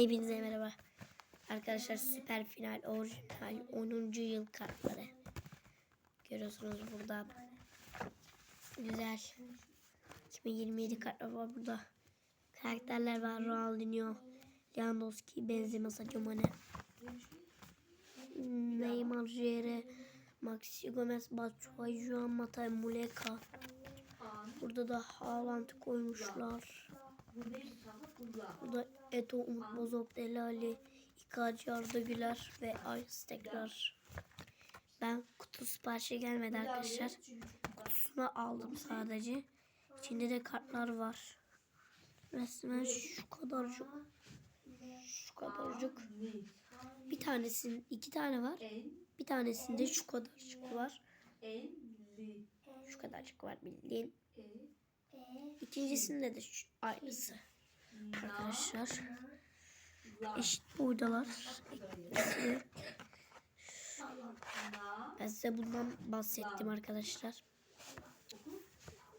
Hepinize merhaba. Arkadaşlar süper final orijinal 10. yıl kartları. Görüyorsunuz burada. Güzel. 2027 kartlar var burada. Karakterler var. Ronaldinho, Lewandowski, Benzema, Sadio Mane. Neymar, Jere, Maxi Gomez, Batshuayi, Juan Mata, Muleka. Burada da Haaland koymuşlar. Burada Eto, Umut Bozok, Delali, İkacı, Arda Güler ve Ayız tekrar. Ben kutu siparişi gelmedi arkadaşlar. Kutusunu aldım sadece. İçinde de kartlar var. Resmen şu kadarcık. Şu kadarcık. Bir tanesinin iki tane var. Bir tanesinde şu kadarcık var. Şu kadarcık var bildiğin. İkincisinde de şu aynısı. Arkadaşlar. Boydalar. İkisi. Ben size bundan bahsettim arkadaşlar.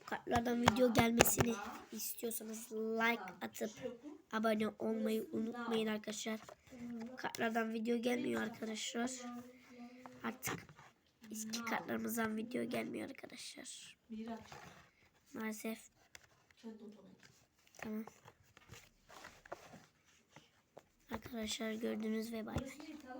Kartlardan video gelmesini istiyorsanız like atıp abone olmayı unutmayın arkadaşlar. Kartlardan video gelmiyor arkadaşlar. Artık eski kartlarımızdan video gelmiyor arkadaşlar. Maalesef. Tamam. Arkadaşlar gördünüz ve bay bay.